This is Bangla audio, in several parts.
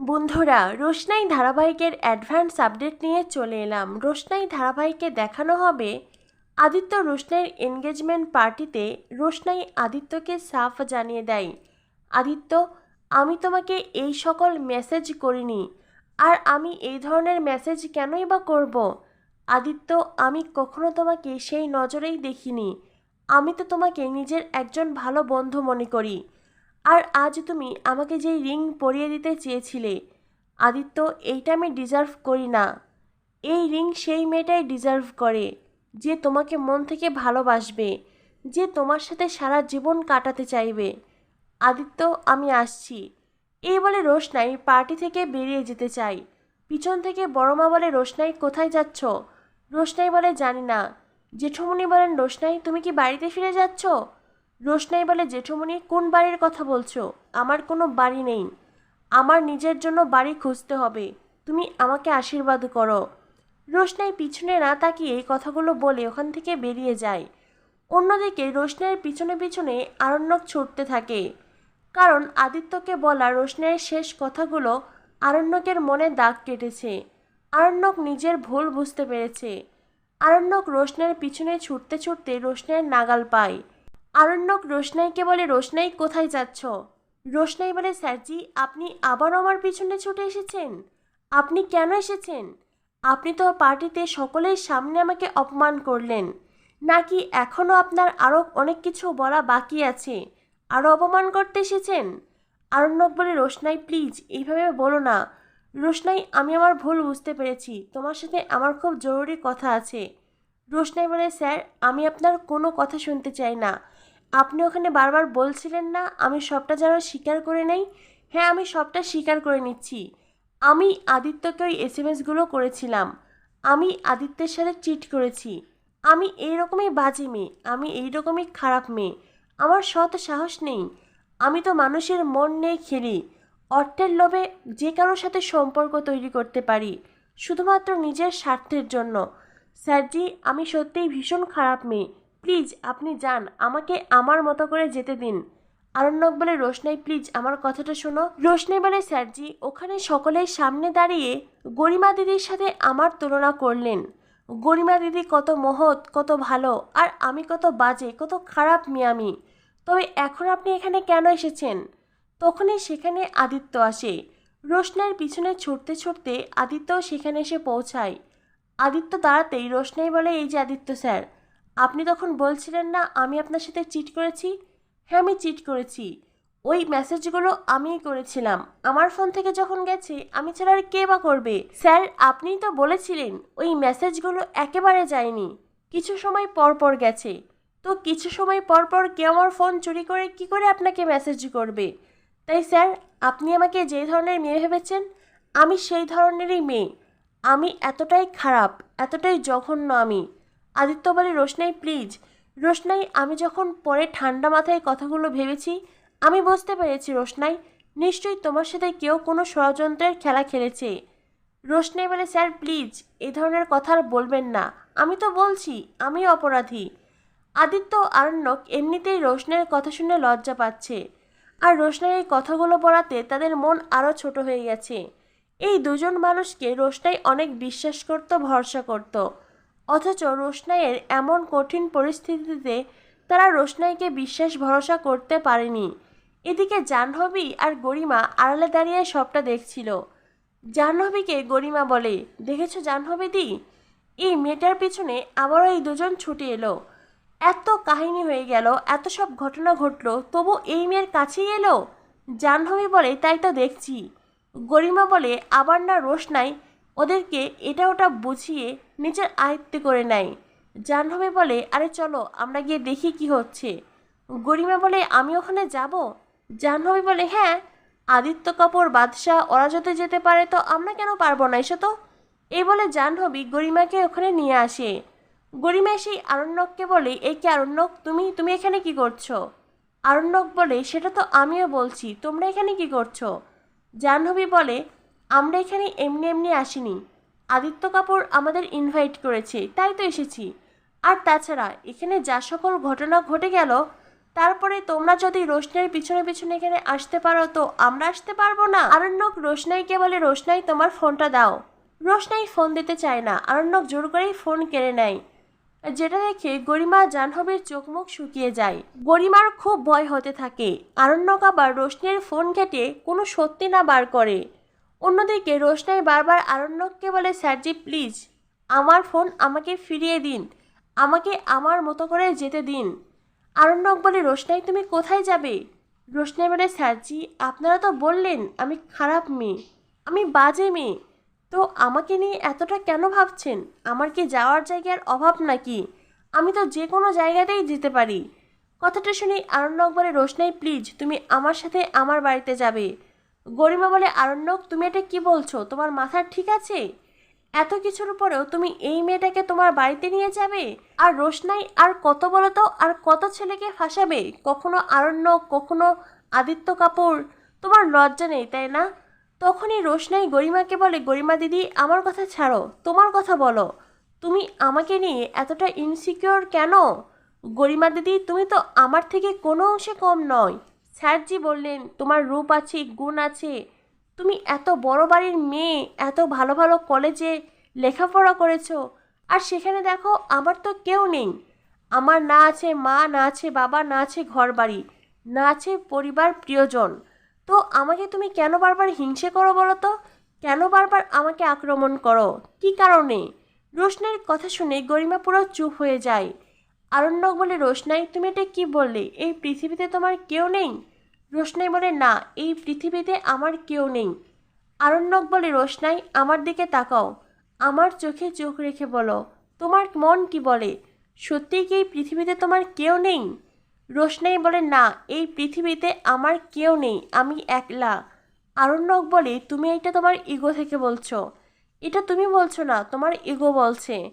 বন্ধুরা, রোশনাই ধারাবাহিকের অ্যাডভান্স আপডেট নিয়ে চলে এলাম। রোশনাই ধারাবাহিকে দেখানো হবে আদিত্য রোশনাইয়ের এনগেজমেন্ট পার্টিতে রোশনাই আদিত্যকে সাফ জানিয়ে দেয়। আদিত্য, আমি তোমাকে এই সকল মেসেজ করিনি, আর আমি এই ধরনের মেসেজ কেনই বা করব? আদিত্য, আমি কখনো তোমাকে সেই নজরেই দেখিনি। আমি তো তোমাকে নিজের একজন ভালো বন্ধু মনে করি। আর আজ তুমি আমাকে যেই রিং পরিয়ে দিতে চেয়েছিলে, আদিত্য, এইটা আমি ডিজার্ভ করি না। এই রিং সেই মেয়েটাই ডিজার্ভ করে, যে তোমাকে মন থেকে ভালোবাসবে, যে তোমার সাথে সারা জীবন কাটাতে চাইবে। আদিত্য, আমি আসছি। এই বলে রোশনাই পার্টি থেকে বেরিয়ে যেতে চাই পিছন থেকে বড়মা বলে, রোশনাই, কোথায় যাচ্ছ? রোশনাই বলে, জানি না। জেঠুমনি বলেন, রোশনাই, তুমি কি বাড়িতে ফিরে যাচ্ছ? রোশনাই বলে জেঠুমনি কোন বাড়ির কথা বলছো? আমার কোনো বাড়ি নেই। আমার নিজের জন্য বাড়ি খুঁজতে হবে। তুমি আমাকে আশীর্বাদ করো। রোশনাই পিছনে না তাকিয়ে এই কথাগুলো বলে ওখান থেকে বেরিয়ে যায়। অন্যদিকে রোশনাইয়ের পিছনে পিছনে আরণ্যক ছুটতে থাকে। কারণ আদিত্যকে বলা রোশনাইয়ের শেষ কথাগুলো আরণ্যকের মনে দাগ কেটেছে। আরণ্যক নিজের ভুল বুঝতে পেরেছে। আরণ্যক রোশনাইয়ের পিছনে ছুটতে ছুটতে রোশনাইয়ের নাগাল পায়। আরণ্যক রোশনাইকে বলে, রোশনাই, কোথায় যাচ্ছ? রোশনাই বলে, স্যারজি, আপনি আবার আমার পিছনে ছুটে এসেছেন। আপনি কেন এসেছেন? আপনি তো পার্টিতে সকলের সামনে আমাকে অপমান করলেন। নাকি এখনও আপনার আরও অনেক কিছু বলা বাকি আছে? আরও অপমান করতে এসেছেন? আরণ্যক বলে, রোশনাই, প্লিজ, এইভাবে বলো না। রোশনাই, আমি আমার ভুল বুঝতে পেরেছি। তোমার সাথে আমার খুব জরুরি কথা আছে। রোশনাই বলে, স্যার, আমি আপনার কোনো কথা শুনতে চাই না। আপনি ওখানে বারবার বলছিলেন না, আমি সবটা যেন স্বীকার করে নেই। হ্যাঁ আমি সবটা স্বীকার করে নিচ্ছি। আমি আদিত্যকে ওই এস এম এসগুলো করেছিলাম। আমি আদিত্যের সাথে চিট করেছি। আমি এইরকমই বাজে মেয়ে, আমি এইরকমই খারাপ মেয়ে। আমার সৎ সাহস নেই। আমি তো মানুষের মন নিয়ে খেলি। অর্থের লোভে যে কারোর সাথে সম্পর্ক তৈরি করতে পারি, শুধুমাত্র নিজের স্বার্থের জন্য। স্যারজি, আমি সত্যিই ভীষণ খারাপ মেয়ে। প্লিজ আপনি যান, আমাকে আমার মতো করে যেতে দিন। আরণ্যক বলে, রোশনাই, প্লিজ আমার কথাটা শোনো। রোশনাই বলে, স্যারজি, ওখানে সকলের সামনে দাঁড়িয়ে গরিমা দিদির সাথে আমার তুলনা করলেন। গরিমা দিদি কত মহৎ, কত ভালো, আর আমি কত বাজে, কত খারাপ মেয়ে আমি তবে এখন আপনি এখানে কেন এসেছেন? তখনই সেখানে আদিত্য আসে। রোশনাইয়ের পিছনে ছুটতে ছুটতে আদিত্য সেখানে এসে পৌঁছায়। আদিত্য দাঁড়াতেই রোশনাই বলে, এই যে আদিত্য স্যার আপনি তখন বলছিলেন না, আমি আপনার সাথে চিট করেছি? হ্যাঁ আমি চিট করেছি। ওই মেসেজগুলো আমিই করেছিলাম। আমার ফোন থেকে যখন গেছে, আমি ছাড়া আর কে বা করবে? স্যার, আপনিই তো বলেছিলেন, ওই মেসেজগুলো একেবারে যায়নি। কিছু সময় পর পর গেছে। তো কিছু সময় পর পর কেউ আমার ফোন চুরি করে কি করে আপনাকে মেসেজ করবে? তাই স্যার, আপনি আমাকে যে ধরনের মেয়ে ভেবেছেন, আমি সেই ধরনেরই মেয়ে। আমি এতটাই খারাপ, এতটাই জঘন্য আমি। আদিত্য বলে রোশনাই প্লিজ রোশনাই, আমি যখন পরে ঠান্ডা মাথায় কথাগুলো ভেবেছি, আমি বুঝতে পেরেছি, রোশনাই, নিশ্চয়ই তোমার সাথে কেউ কোনো ষড়যন্ত্রের খেলা খেলেছে। রোশনাই বলে, স্যার প্লিজ এ ধরনের কথা আর বলবেন না। আমি তো বলছি আমি অপরাধী। আদিত্য আরণ্যক এমনিতেই রোশনের কথা শুনে লজ্জা পাচ্ছে। আর রোশনাই এই কথাগুলো বলাতে তাদের মন আরও ছোট হয়ে গেছে। এই দুজন মানুষকে রোশনাই অনেক বিশ্বাস করত, ভরসা করত। অথচ রোশনাইয়ের এমন কঠিন পরিস্থিতিতে তারা রোশনাইকে বিশ্বাস ভরসা করতে পারেনি। এদিকে জাহ্নবী আর গরিমা আড়ালে দাঁড়িয়ে সবটা দেখছিল। জাহ্নবীকে গরিমা বলে, দেখেছ জাহ্নবীদি এই মেয়েটার পিছনে আবারও এই দুজন ছুটে এলো। এত কাহিনী হয়ে গেল, এত সব ঘটনা ঘটলো, তবু এই মেয়ের কাছেই এলো? জাহ্নবী বলে, তাই তো দেখছি। গরিমা বলে, আবার না রোশনাই ওদেরকে এটা ওটা বুঝিয়ে নিজের আয়ত্তে করে নেয়। জাহ্নবী বলে, আরে চলো, আমরা গিয়ে দেখি কি হচ্ছে। গরিমা বলে, আমি ওখানে যাব? জাহ্নবী বলে হ্যাঁ আদিত্য কাপুর বাদশাহ, ওরা যদি যেতে পারে তো আমরা কেন পারব না এসে তো? এই বলে জাহ্নবী গরিমাকে ওখানে নিয়ে আসে। গরিমা সেই আরণ্যককে বলে এই কি আরণ্যক? তুমি তুমি এখানে কি করছ? আরণ্যক বলে, সেটা তো আমিও বলছি, তোমরা এখানে কি করছ? জাহ্নবী বলে আমরা এখানে এমনি এমনি আসিনি। আদিত্য কাপুর আমাদের ইনভাইট করেছে, তাই তো এসেছি। আর তাছাড়া, এখানে যা সকল ঘটনা ঘটে গেল, তারপরে তোমরা যদি রোশনাইয়ের পিছনে পিছনে এখানে আসতে পারো, তো আমরা আসতে পারব না। আরণ্যক রোশনাইকে বলে, রোশনাই, তোমার ফোনটা দাও। রোশনাই ফোন দিতে চায় না। আরণ্যক জোর করেই ফোন কেড়ে নেয়, যেটা দেখে গরিমা জাহ্নবীর চোখ মুখ শুকিয়ে যায়। গরিমার খুব ভয় হতে থাকে। আরণ্যক আবার রোশনের ফোন ঘেটে কোনো সত্যি না বার করে। অন্যদিকে রোশনাই বারবার আরণ্যককে বলে, স্যারজি, প্লিজ, আমার ফোন আমাকে ফিরিয়ে দিন। আমাকে আমার মতো করে যেতে দিন। আরণ্যক বলে, রোশনাই, তুমি কোথায় যাবে? রোশনাই বলে, স্যারজি, আপনারা তো বললেন আমি খারাপ মেয়ে, আমি বাজে মেয়ে। তো আমাকে নিয়ে এতটা কেন ভাবছেন? আমার কি যাওয়ার জায়গার অভাব নাকি? আমি তো যে কোনো জায়গাতেই যেতে পারি। কথাটা শুনে আরণ্যক বলে, রোশনাই, প্লিজ, তুমি আমার সাথে আমার বাড়িতে যাবে। গরিমা বলে, আরণ্যক, তুমি এটা কি বলছো? তোমার মাথা ঠিক আছে? এত কিছুর উপরেও তুমি এই মেয়েটাকে তোমার বাড়িতে নিয়ে যাবে? আর রোশনাই, আর কত বলো তো, আর কত ছেলেকে ফাঁসাবে? কখনো আরণ্যক, কখনো আদিত্য কাপুর। তোমার লজ্জা নেই, তাই না? তখনই রোশনাই গরিমাকে বলে, গরিমা দিদি, আমার কথা ছাড়ো, তোমার কথা বলো। তুমি আমাকে নিয়ে এতটা ইনসিকিওর কেন? গরিমা দিদি, তুমি তো আমার থেকে কোনো অংশে কম নয়। স্যারজি বললেন, তোমার রূপ আছে, গুণ আছে। তুমি এত বড় বাড়ির মেয়ে, এত ভালো ভালো কলেজে লেখাপড়া করেছ। আর সেখানে দেখো, আমার তো কেউ নেই। আমার না আছে মা, না আছে বাবা, না আছে ঘর বাড়ি না আছে পরিবার প্রিয়জন। তো আমাকে তুমি কেন বারবার হিংসে করো বলো তো? কেন বারবার আমাকে আক্রমণ করো? কি কারণে? রোশনাইয়ের কথা শুনে গরিমা পুরো চুপ হয়ে যায়। আরণ্যক বলে, রোশনাই, তুমি এটা কি বললে? এই পৃথিবীতে তোমার কেউ নেই? রোশনাই বলে, না, এই পৃথিবীতে আমার কেউ নেই। আরণ্যক বলে, রোশনাই, আমার দিকে তাকাও। আমার চোখে চোখ রেখে বলো, তোমার মন কি বলে? সত্যিই কি এই পৃথিবীতে তোমার কেউ নেই? রোশনাই বলে, না, এই পৃথিবীতে আমার কেউ নেই, আমি একলা। আরণ্যক বলে, তুমি এটা তোমার ইগো থেকে বলছো। এটা তুমি বলছো না, তোমার ইগো বলছে।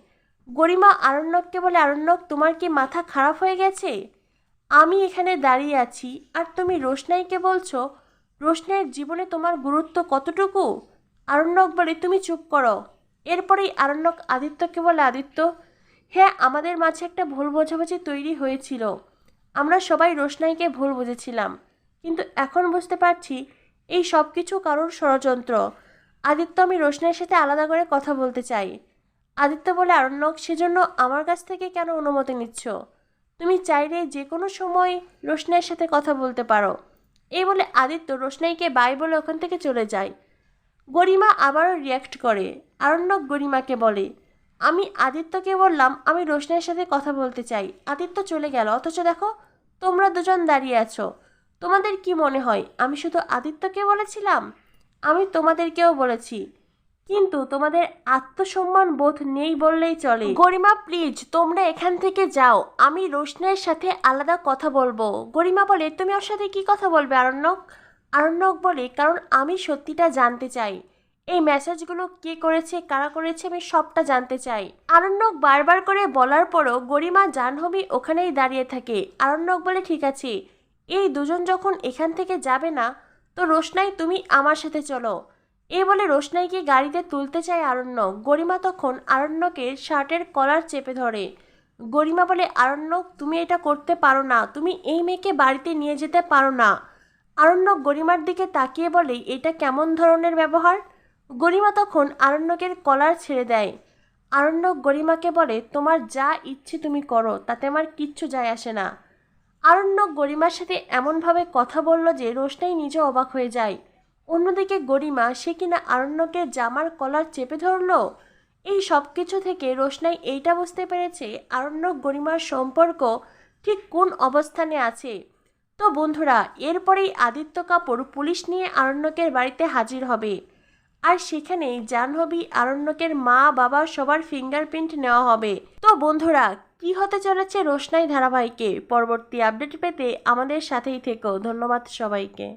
গরিমা আরণ্যককে বলে, আরণ্যক, তোমার কি মাথা খারাপ হয়ে গেছে? আমি এখানে দাঁড়িয়ে আছি, আর তুমি রোশনাইকে বলছো, রোশনাইয়ের জীবনে তোমার গুরুত্ব কতটুকু? আরণ্যক বলে তুমি চুপ করো। এরপরেই আরণ্যক আদিত্যকে বলে, আদিত্য হ্যাঁ আমাদের মাঝে একটা ভুল বোঝাবুঝি তৈরি হয়েছিল। আমরা সবাই রোশনাইকে ভুল বুঝেছিলাম। কিন্তু এখন বুঝতে পারছি, এই সব কিছু কারোর ষড়যন্ত্র। আদিত্য, আমি রোশনাইয়ের সাথে আলাদা করে কথা বলতে চাই। আদিত্য বলে, আরণ্যক, সেজন্য আমার কাছ থেকে কেন অনুমতি নিচ্ছ? তুমি চাইলে যে কোনো সময় রোশনাইয়ের সাথে কথা বলতে পারো। এই বলে আদিত্য রোশনাইকে বাই বলে ওখান থেকে চলে যায়। গরিমা আবারও রিয়াক্ট করে। আরণ্যক গরিমাকে বলে, আমি আদিত্যকে বললাম আমি রোশনাইয়ের সাথে কথা বলতে চাই। আদিত্য চলে গেল। অথচ দেখো, তোমরা দুজন দাঁড়িয়ে আছো। তোমাদের কি মনে হয়, আমি শুধু আদিত্যকে বলেছিলাম? আমি তোমাদেরকেও বলেছি। কিন্তু তোমাদের আত্মসম্মান বোধ নেই বললেই চলে। গরিমা প্লিজ তোমরা এখান থেকে যাও। আমি রোশনের সাথে আলাদা কথা বলব। গরিমা বলে, তুমি ওর সাথে কি কথা বলবে, আরণ্যক? আরণ্যক বলে, কারণ আমি সত্যিটা জানতে চাই। এই মেসেজগুলো কে করেছে, কারা করেছে, আমি সবটা জানতে চাই। আরণ্যক বারবার করে বলার পরও গরিমা জাহ্নবী ওখানেই দাঁড়িয়ে থাকে। আরণ্যক বলে, ঠিক আছে। এই দুজন যখন এখান থেকে যাবে না, তো রোশনাই, তুমি আমার সাথে চলো। এই বলে রোশনাইকে গাড়িতে তুলতে চায় আরণ্যক গরিমা তখন আরণ্যকের শার্টের কলার চেপে ধরে। গরিমা বলে আরণ্যক তুমি এটা করতে পারো না। তুমি এই মেয়েকে বাড়িতে নিয়ে যেতে পারো না। আরণ্যক গরিমার দিকে তাকিয়ে বলে, এটা কেমন ধরনের ব্যবহার? গরিমা তখন আরণ্যকের কলার ছেড়ে দেয়। আরণ্যক গরিমাকে বলে, তোমার যা ইচ্ছে তুমি করো, তাতে আমার কিচ্ছু যায় আসে না। আরণ্যক গরিমার সাথে এমনভাবে কথা বলল যে রোশনাই নিজে অবাক হয়ে যায়। অন্যদিকে গরিমা সে কিনা আরণ্যকের জামার কলার চেপে ধরলো? এই সব কিছু থেকে রোশনাই এইটা বুঝতে পেরেছে আরণ্যক গরিমার সম্পর্ক ঠিক কোন অবস্থানে আছে। তো বন্ধুরা, এরপরেই আদিত্য কাপুর পুলিশ নিয়ে আরণ্যকের বাড়িতে হাজির হবে। আর সেখানে জাহ্নবী আরণ্যকের মা বাবা সবার ফিঙ্গারপ্রিন্ট নেওয়া হবে। তো বন্ধুরা, কি হতে চলেছে রোশনাই ধারাবাহিকে? পরবর্তী আপডেট পেতে আমাদের সাথেই থেকো। ধন্যবাদ সবাইকে।